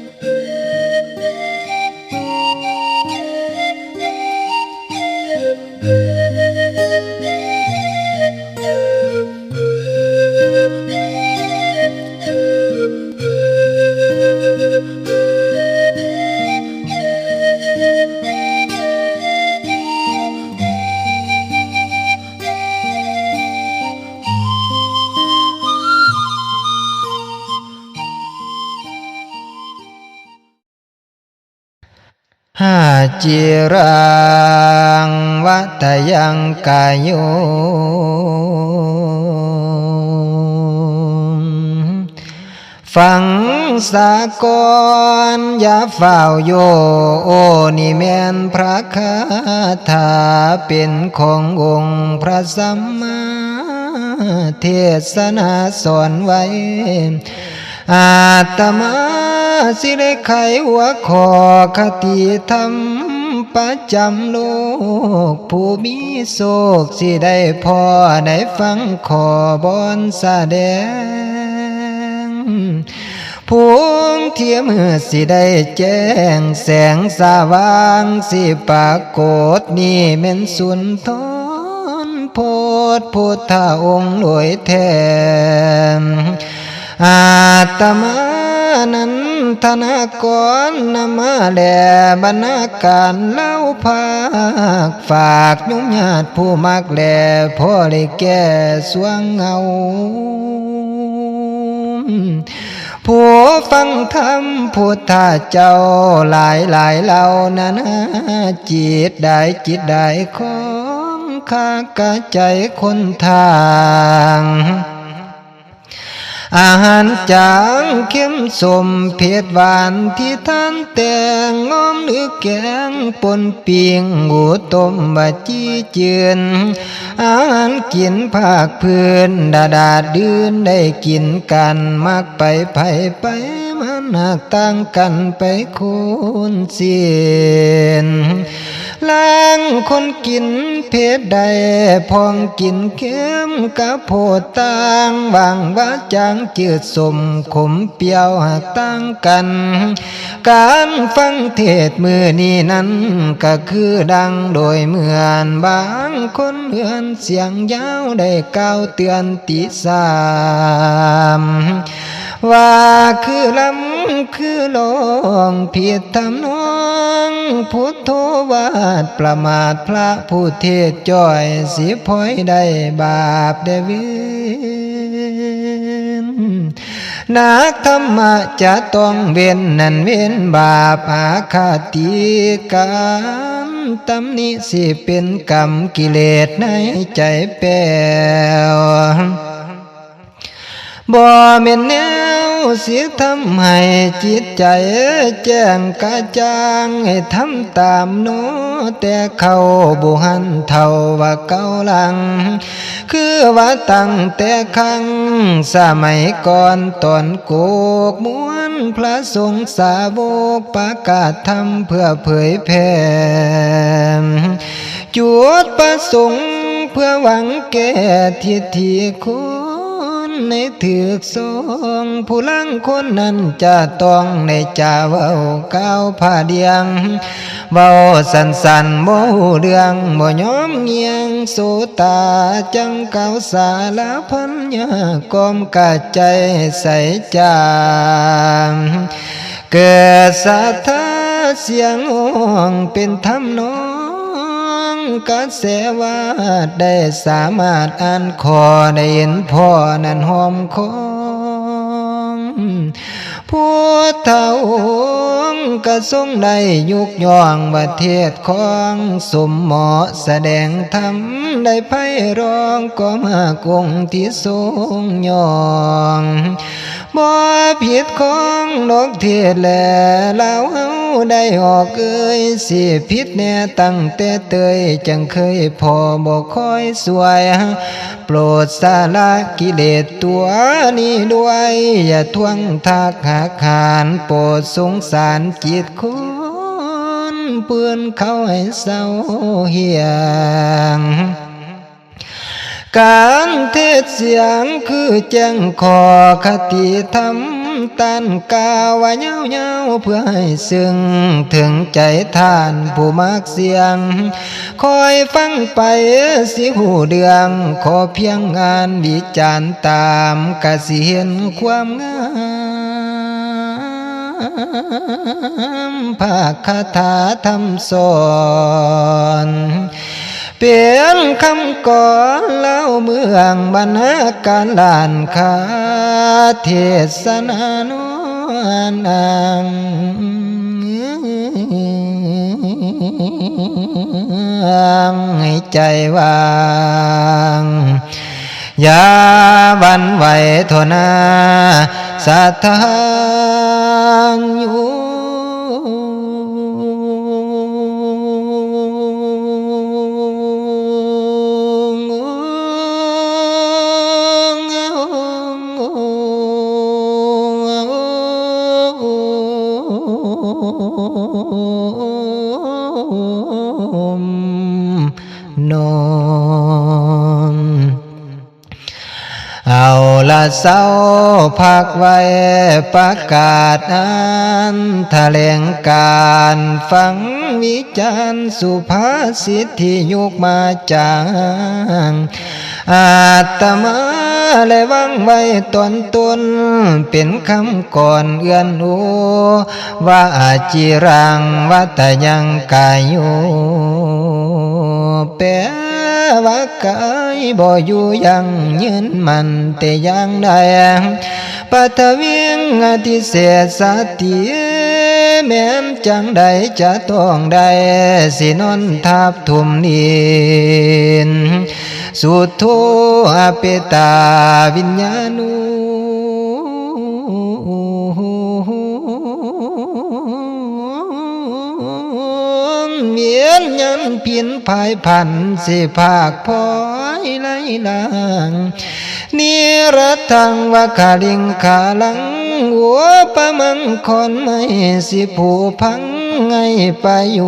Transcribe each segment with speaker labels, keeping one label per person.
Speaker 1: Thank you. จิรังวัตยังกายโยฟังสากรอย่าเฝ้าโยโอนี่แมนพระคาถาเป็นขององค์พระสัมมาเทศนาสอนไว้ อาตมาสิได้ไขหัวขอคติธรรม ประจำโลก ผู้มีโศกสิได้พอได้ฟังขอบอนแสดงพวงเทียมมือสิได้แจ้ง แสงสว่างสิปรากฏนี่เม่นสุนทรโพธพุทธองค์หลวยแทนอาตมานั้น ธนากรนมาแลบรรณาการเล่าภาคฝากยุ่งญาติผู้มักแลพ่อเลยแก่สวงเงาผู้ฟังธรรมพุทธเจ้าหลายหลายเหล่านั้นจิตได้จิตได้ของข้ากะใจคนทาง อาหารจางเข้มสมเผ็ดหวานที่ท่านแต่งง้อมหรือแกงปนเปียงหมูต้มบะจีเจือนอาหารกินภาคพื้นดาดาดืนได้กินกันมักไปไผไปมันหักต่างกันไปคูณเสียน ล้างคนกินเพศใดพองกินเข้มกับโพต่างบางว่าจางจืดสมขมเปียวหักต่างกัน การฟังเทศมือนี้นั้นก็คือดังโดยเหมือนบางคนเหมือนเสียงยาวได้กาวเตือนติสาม ว่าคือลำคือลองผิดทำนองพุทโธวาดประมาทพระผู้เทศจ้อยสิพอยได้บาปได้เวินนักธรรมะจะต้องเว้นนั่นเว้นบาปอาคาติกรรมตำหนิสิเป็นกรรมกิเลสในใจแป้วบ่เม็นแน สียทำให้จิตใจแจ้งกระจ่างให้ทำตามโนแต่เขาบุหันเท่าว่าเก่าลัง คือว่าตั้งแต่ครั้งสมัยก่อนตอนโกกม้วนพระสงฆ์สาวกประกาศธรรมเพื่อเผยแผ่จุดประสงค์เพื่อหวังแก้ทิฏฐิคุณ ในถือกสองผู้ลังคนนั้นจะต้องในจ่าเว้าก้าวผ้าเดียงเว้าสันสันๆบ่ฮู้เรื่องบ่ยอมเงียงโสตาจังเก่าสาลาพันยากอมกะใจใส่จามเกิดศรัทธาเสียงห้องเป็นธรรมนอง กระแสวาดได้สามารถอ่านคอได้เห็นพ่อนั้นหอมคองผู้เฒ่ากระทรงได้ยุกย่องประเทศของสมหมาะแสดงธรรมได้ไพร้องก็มากงที่ทรงยอง บ่ผิดของนกเทศแลเราเฮาได้ออกเอ้ยสิผิดแน่ตั้งแต่เตยจังเคยพอบ่คอยสวยโปรดสาละกิเลสตัวนี้ด้วย อย่าทวงทักหาขานโปรดสงสารจิตคุณเปื้อนเขาให้เศร้าเหียง การเทศเสียงคือแจ้งขอคติธรรำตันกาวาเย้าเย้าเพื่อให้ซึ้งถึงใจท่านผู้มักเสียง คอยฟังไปสิหูเดือง ขอเพียงงานวิจารณ์ตามกะสิเห็นความงามภาคคาถาธรรมสอน เปลี่ยนคำก่อนเล่าเมืองบรรณาการลานคาเทศนานวนนางให้ใจวางอย่าบันไหวทนาสัทธาอยู่ เศร้าพักไว้ประกาศนั้นแถลงการฟังวิจารณ์สุภาษิตที่ยุกมาจางอาตมาเลยวังไว้ตนตนเป็นคำก่อนเอื้อนหูว่าอาจิรังวัตยังกายอยู่แปลว่ากา บ่อยู่ยังยืนมันแต่ยังได้ปัทวิงอธิเสสติแม้มจังใดจะต้องได้สินอนทับทุ่มนินสุดโทอเปตาวิญญาณู มียนยันพียนภายพันสิภาคพอยไลลางนิรัตังวะคาลิงคาลังหัวปะมังคอนไม่สิผูพังไงประโย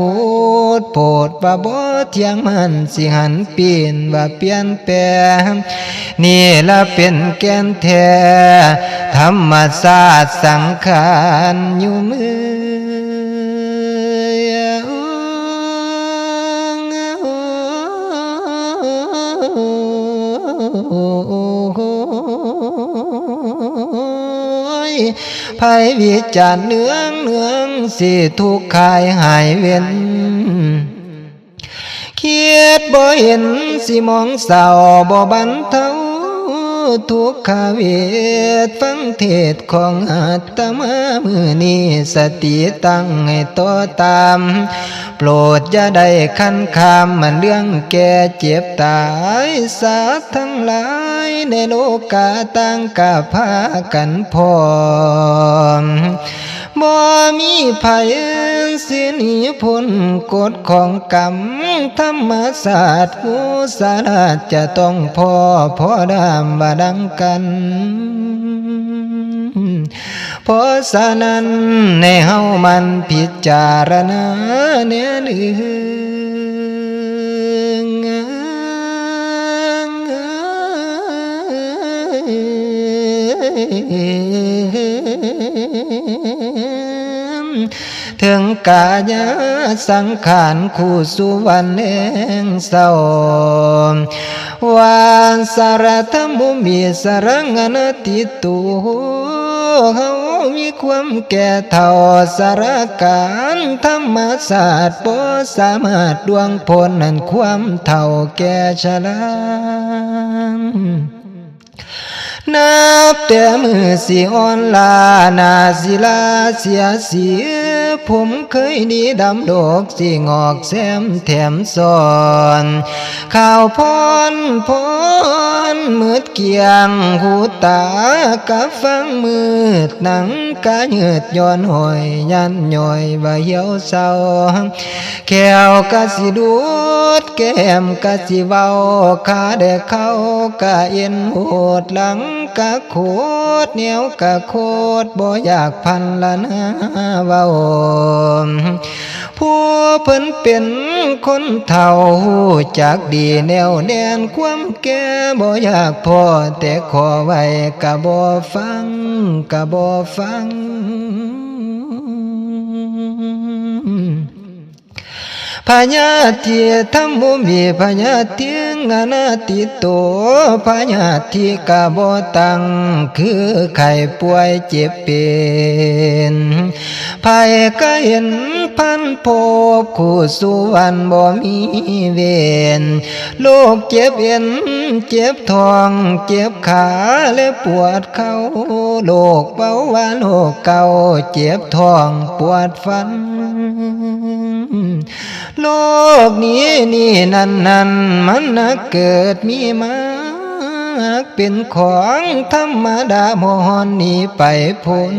Speaker 1: ชน์โปรดบาบ่เทียงมันสิหันเปลี่ยนว่าเปลี่ยนแปลงนี่ละเป็นแกนแท้ธรรมศาสตร์สังขารอยู่มือ ภัยวิจารเนืองเนืองสิทุกข์คายหายเว้นเคียดบ่เห็นสิมองเศร้าบ่บันเทา ทุกขเวทฟังเทศของอาตมามือนี้สติตั้งให้ต่อตาม โปรดอย่าได้คันคามมันเรื่องแก่เจ็บตายสาธทั้งหลายในโลกาตั้งกาพากันพร้อม บ่มีภัยสิหนีพ้นกฎของกรรม ธรรมศาสตร์กุศลจะต้องพอพอดามบาดังกันเพราะฉะนั้นในเฮามันพิจารณาเนื้อเรื่อง กายสังขารคู่สุวรรณเองเศร้าวานสารธรรมุมีสรังนติตูเฮามีความแก่เท่าสารการธรรมศาสตร์บ่สามารถดวงพลนั้นความเท่าแก่ชรา นับแต่มือสิอ่อนลานาศิลาเสียเสียผมเคยดีดำดกสิงอกแซมแถมสอน ข่าวพรพร มืดเกียงหูตากะฟังมืดหนังกะยืดย้อนหอยยันย่อยว่าเหี่ยวเศร้าแก้วกะสิดูดแก้มกะสิเว้าขาแดกเข้ากะเอ็นโหดหลังกะโคดเหนียวกะโคดบ่อยากพันละนะเว้า ผู้เพิ่นเป็นคนเฒ่าจากดีแนวแน่นความแก่บ่อยากพอแต่ขอไว้กะบ่ฟังกะบ่ฟัง ญาติธรรมุมีพญาติงานาติโตพญาติกาบตังคือไข้ป่วยเจ็บเป็นภัยก็เห็นพันพบคู่สุวรรณบ่มีเวรโลกเจ็บเอ็นเจ็บทองเจ็บขาและปวดเข่าโลกเบาหวานโลกเก่าเจ็บทองปวดฟัน โลกนี้นี่นั่นนั่นมันนักเกิดมีมาเป็นของธรรมดามอนนี้ไปพ้น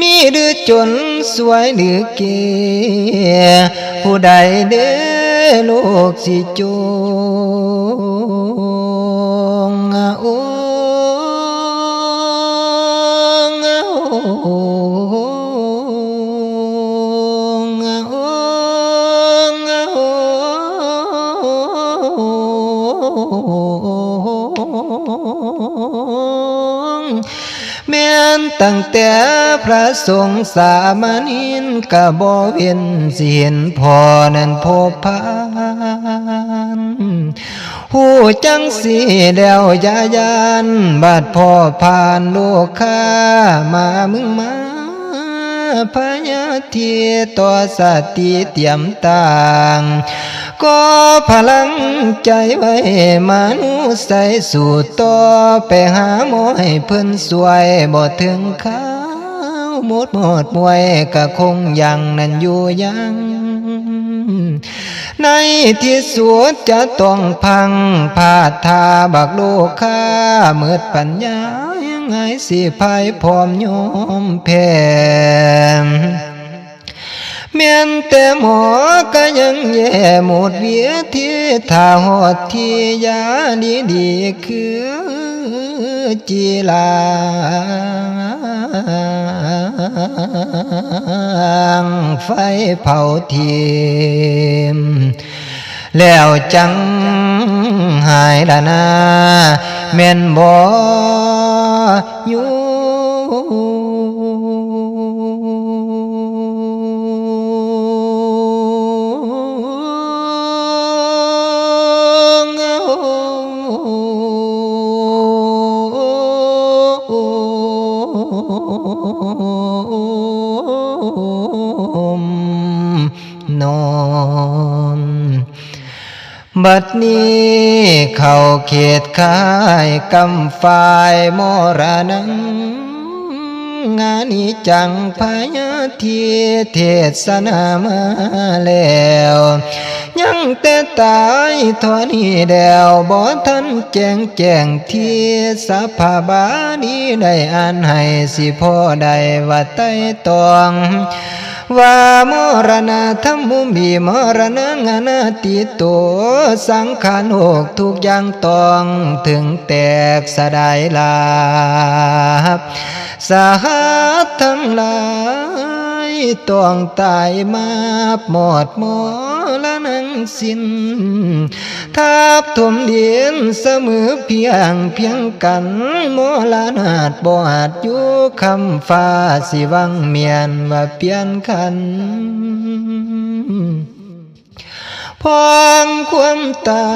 Speaker 1: มีหรือจนสวยหรือเกผู้ใดเด้อโลกสิจู ตั้งแต่พระสงฆ์สามนินกะบ่เวียนเสิเห็นพอนั้นพบพานหูจังสีแล้วยายานบาดพ่อผ่านลูกค้ามามึงมาพญาเทีต่อสติเตรียมต่าง ก็พลังใจไว้มานุใส่สู่ต่อไปหาหมอให้เพิ่นสวยบ่ถึงข้าวหมดหมดมวยก็คงยังนั่นอยู่ยังในที่สุดจะต้องพังพาดทาบักโลกค้าเมืดปัญญายังไงสิภายพร้อมโยมแพ้ เมียนแต่หมอก็ยังแย่หมดเวียที่ถ้าหอดที่ยาดีดีคือจีลางไฟเผาทีมแล้วจังหายละนาแม่นบ่อยู่ บัดนี้เข้าเขตคายกำฝ่ายมรณังงานิจังพยาทีเทศนามาแล้ว ยังแต่ตายทอนี้เดีวบ่ทันแจงแจงที่สภาบานี้ได้อ่านให้สิพ่อได้ว่าไต้ตอง วามรณะธรรมุมีมรณะงานาติโตสังขารหกทุกอย่างต้องถึงแตกสดายลาบสหัสทั้งหลาย ต้องตายมาหมดหมอละนังสิ้นทับถมเดียนเสมอเพียงเพียงกันโมลานาดบ่อาจอยู่คำฟ้าสิวังเมียนว่าเปลี่ยนคัน พองความตา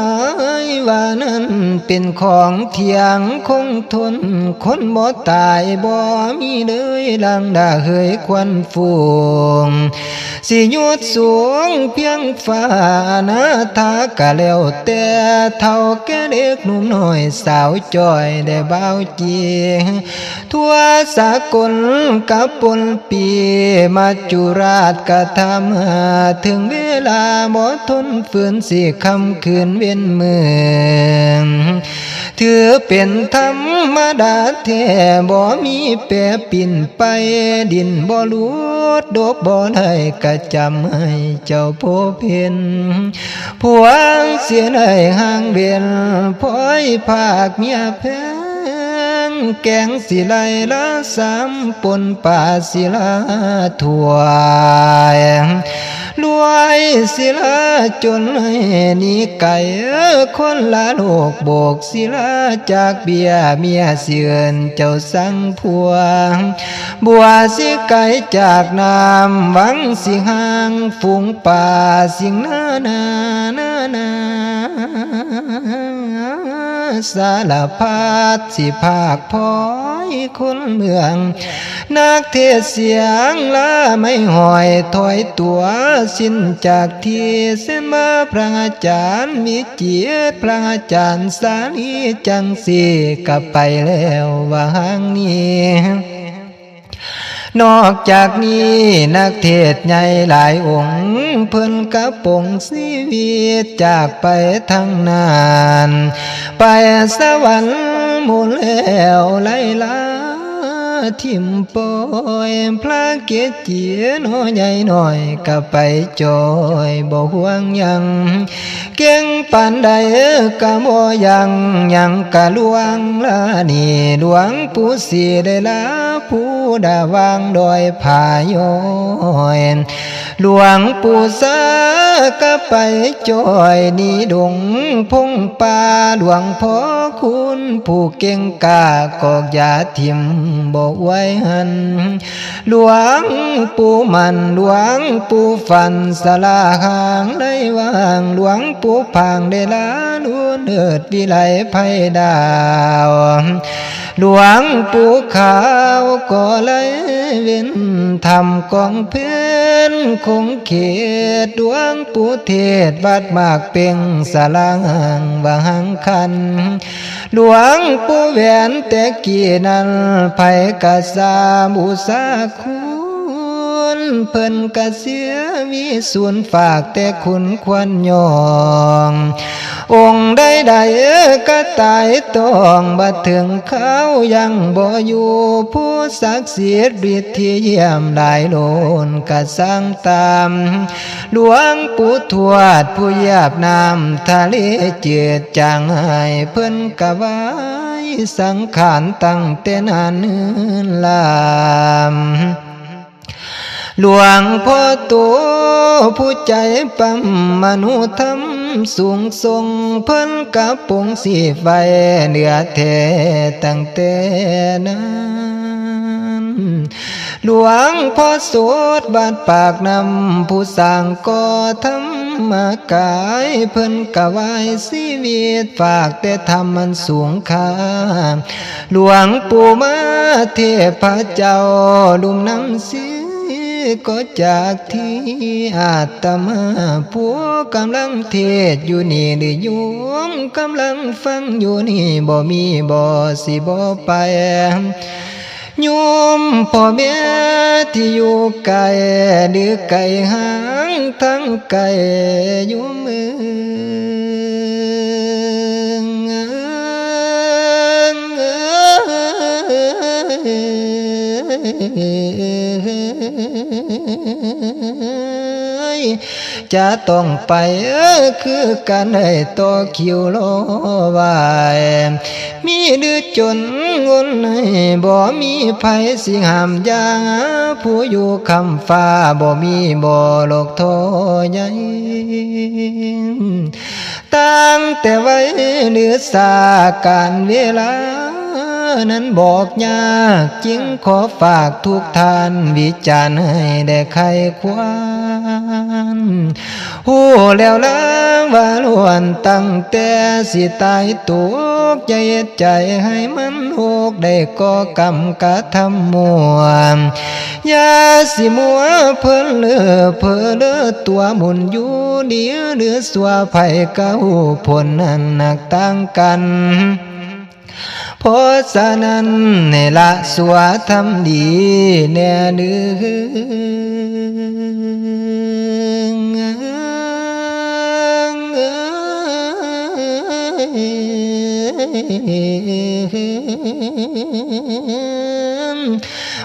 Speaker 1: ยว่านั้นเป็นของเที่ยงคงทน คนบ่ตายบ่มีเลยลังดาเฮยควันฟูงสิยุดสูงเพียงฟ้านาทากะแล้วแต่เท่าแก่เด็กหนุ่มน้อยสาวจ้อยได้เบาจีทั่วสากลกับปนปีมาจุราชกะทำถึงเวลาบ่ทนฝืนสิคำคืนเว้นเมืองถือเป็นธรรมดาแท้บ่มีแปรปิ่นไปดินบ่ลุดดกบ่ได้กะจำให้เจ้าโพเพนพวงเสียในห่างเบียนพ้อยภาคเมียแพงแกงสิไลละสามปนป่าศิลาถั่ว รวยศิลาจนให้นีไก่คนละโลกโบกศิลาจากเบียเมียเสือนเจ้าสังผัวบัวสิไก่จากน้ำหวังสิหางฝูงป่าสิงนานานานาสารพัดสิภาคพอ ยคนเมือง นักเทศเสียงละไม่หอยถอยตัวสิ้นจากที่เส้นมาพระอาจารย์มีเจียรติพระอาจารย์สาลีจังสีกลับไปแล้ววางนี้นอกจากนี้นักเทศใหญ่หลายองค์ เพิ่นกระปงชีวิตจากไปทั้งนาน ไปสวรรค์ หมุนแล้วไล่ลาทิมปอยพระเกศเจียน้อยใหญ่หน่อยก็ไปจอยบ่ห่วงยังเก่งปานใดกะบ่ยังยังกะลวงละนี่หลวงปู่สีได้ละผู้ดาวางดอยผายอย หลวงปู่สาก็ไปจอยนี่ดงพงป่าหลวงพ่อคุณผู้เก่งกากอกยาทิมบอกไว้หัน หลวงปู่มันหลวงปู่ฟันสลาหางได้วางหลวงปู่พางได้ลาลุนเอิดวิไลไพดาว หลวงปู่ขาวก็เลยเว้นทำกองเพื่อนคงเขตดวงปู่เทศวัดมากเป็งสลางวางคัน หลวงปู่แหวนแต่กี่นั้นไผกะสาบูสาคู ณเพิ่นกะเสียมีส่วนฝากแต่คุณควรยององค์ใดใดๆก็ตายต้องบัดถึงเขายังบ่อยู่ผู้ศักดิ์สิทธิ์ฤทธิ์ที่เยี่ยมได้โลนกะสร้างตามหลวงปู่ทวดผู้ยาบน้ำทะเลเจือจางให้เพิ่นกะไว้สังขารตั้งแต่นานเนิ่นลาม หลวงพ่อตัวผู้ใจปั๊มมนุธรรมสูงทรงเพิ่นกับปงสีไฟเหนือแทตั้งแต่นั้นหลวงพ่อสวดบาดปากนำผู้สร้างก่อธรรมกายเพิ่นกะไว้ชีวิตฝากแต่ทำมันสูงค่าหลวงปู่มาเทพเจ้าลุมน้ำสี ก็จากที่อาตมาผัวกำลังเทศอยู่นี่หรือโยมกำลังฟังอยู่นี่บ่มีบ่สิบ่ไปโยมพ่อแม่ที่อยู่ไกลหรือไกลห่างทั้งไกลอยู่มือ จะต้องไปคือกันให้ต่อคิวโลไว้มีดื้อจนงนให้บ่มีไผสิหามยางผู้อยู่คำฟ้าบ่มีบ่โลกโทใหญ่ตั้งแต่ไว้เนื้อสาการเวลา นั้นบอกยากจริงขอฝากทุกท่านวิจารณ์ให้ได้ใครควรหูแล้วล้างว่าล้วนตั้งแต่สิตายตัวใจใจให้มันหูกได้ก็กำกะทำมัวยาสิมัวเพิ่นเลือเพิ่เลือตัวหมุนอยู่เดียวเดือสัวไผกะหูผลนั้นหนักต่างกัน เพราะฉะนั้นในละสัวทำดีแน่เนื้อ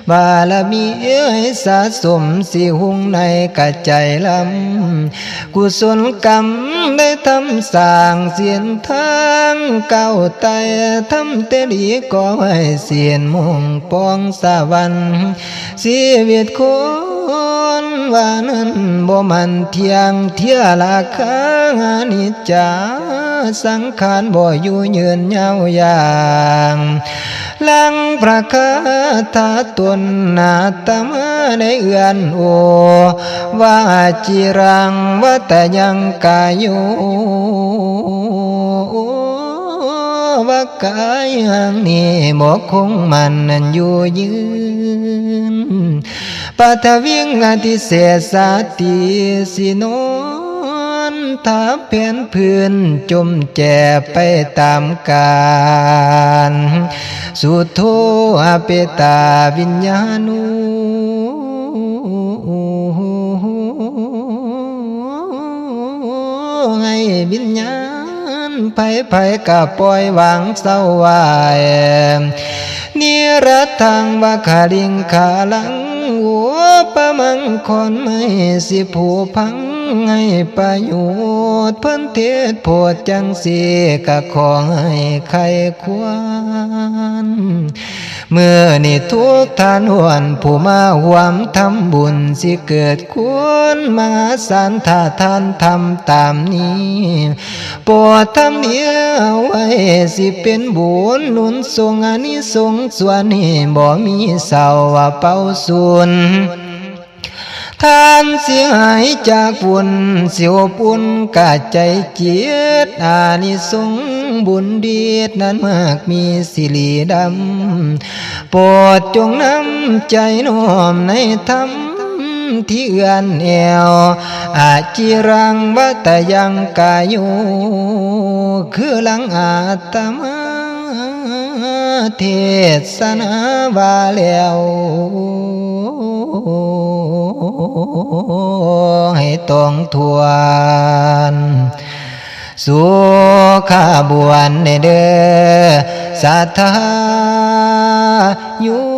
Speaker 1: บารมีเอ้ยสะสมสิหุงในกระใจลำกุศลกรรมได้ทำสร้างเสียนทางเก้าไตทำเตรีก็ให้เสียนมงปองสะวันชีวิตคน ว่านั้นบ่มันเที่ยงเที่ยราคานิจจาสังขารบ่อยู่ยืนยาวยางลังพระคาถาตนนาตมาในเอือนโอว่าจิรังวัตยังกายุ ว่ากายหังนี้บ่คงมันนันอยู่ยืนปัทวิงอธิเศษสาติสิโนนทับเพียนพื้นจมแจไปตามกาลสุดโทอเปตาวิญญาณูให้วิญญาณ ไปไปกับปล่อยวางเศร้าวายนิรัตทังวาคาลิงคาลังหัวปะมังคนไม่สิผูพัง ให้ประโยชน์เพิ่นเทศโพดจังสีกะขอให้ใครควรเมื่อนี่ทุกทานหวนผู้มาหวมทำบุญสิเกิดควรมาสานถ้าทานทำตามนี้ปรดทำเดียวไว้สิเป็นบุญนุนทรงอานิสงส์ส่วนนี้บ่มีเศร้าว่าเป่าสุน ทานเสียหายจากบุญเสียวปุ่นกาใจเจียดอานิสงบุญเดียดนั้นมากมีสิริดำโปรดจงนำใจน้อมในธรรมที่เอื้อนแอวอาจิรังวัตยังกายุคือหลังอาตมา เทศนาบาแล้วให้ต้องทวนสุขาบวนในเด้อสัทธาอยู่